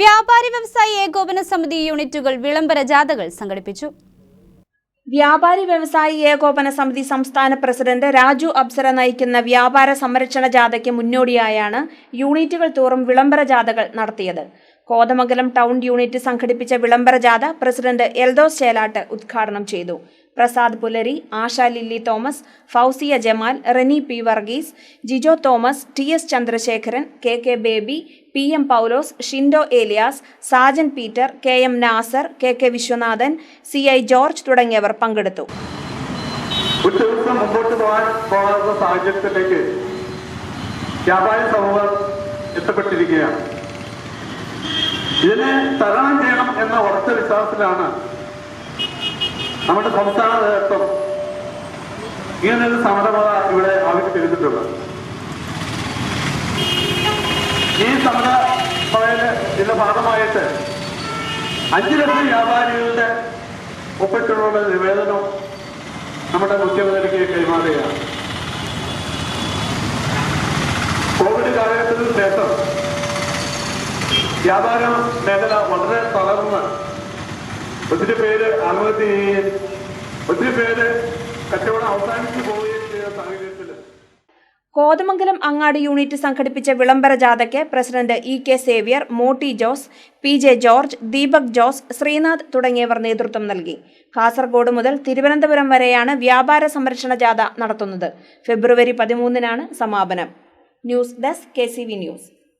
വ്യാപാരി വ്യവസായി ഏകോപന സമിതി യൂണിറ്റുകൾ വിളംബര ജാഥകൾ സംഘടിപ്പിച്ചു. വ്യാപാരി വ്യവസായി ഏകോപന സമിതി സംസ്ഥാന പ്രസിഡന്റ് രാജു അപ്സര നയിക്കുന്ന വ്യാപാര സംരക്ഷണ ജാഥയ്ക്ക് മുന്നോടിയായാണ് യൂണിറ്റുകൾ തോറും വിളംബര ജാഥകൾ നടത്തിയത്. കോതമംഗലം ടൗൺ യൂണിറ്റ് സംഘടിപ്പിച്ച വിളംബര ജാഥ പ്രസിഡന്റ് എൽദോസ് ചേലാട്ട് ഉദ്ഘാടനം ചെയ്തു. Prasad Pulari Asha Lilly Thomas Fousiya Jamal Reni P Varghese Jijo Thomas T S Chandrasekharan K K Baby P M Paulose Shindo Eliyas Sajan Peter K M Nasar K K Viswanathan C I George തുടങ്ങിയവർ പങ്കെടുത്തു. മുമ്പോട്ട് എത്തപ്പെട്ടിരിക്കുകയാണ്. ഇതിനെ തരണം ചെയ്യണം എന്ന ഉറച്ച വിശ്വാസത്തിലാണ് നമ്മുടെ സംസ്ഥാന നേതൃത്വം ഇങ്ങനൊരു സമരമത ഇവിടെ ആവിഷ്കരിച്ചിട്ടുള്ളത് ഈ സമര ഇതിന്റെ ഭാഗമായിട്ട് അഞ്ചു ലക്ഷം വ്യാപാരികളുടെ ഒപ്പിട്ടുള്ള നിവേദനം നമ്മുടെ മുഖ്യമന്ത്രിക്ക് കൈമാറുകയാണ്. കോവിഡ് കാലഘട്ടത്തിന് ശേഷം വ്യാപാര മേഖല വളരെ തളർന്ന് ഒത്തിരി പേര് ചെയ്യുകയും ഒത്തിരി പേര് കച്ചവടം അവസാനിച്ചു പോവുകയും ചെയ്ത സാഹചര്യത്തിൽ കോതമംഗലം അങ്ങാടി യൂണിറ്റ് സംഘടിപ്പിച്ച വിളംബര ജാഥയ്ക്ക് president E K Xavier Motti Jose P J George Deepak Jose Sreenath തുടങ്ങിയവർ നേതൃത്വം നൽകി. കാസർഗോഡ് മുതൽ തിരുവനന്തപുരം വരെയാണ് വ്യാപാര സംരക്ഷണ ജാഥ നടത്തുന്നത്. ഫെബ്രുവരി പതിമൂന്നിനാണ് സമാപനം. News desk K News.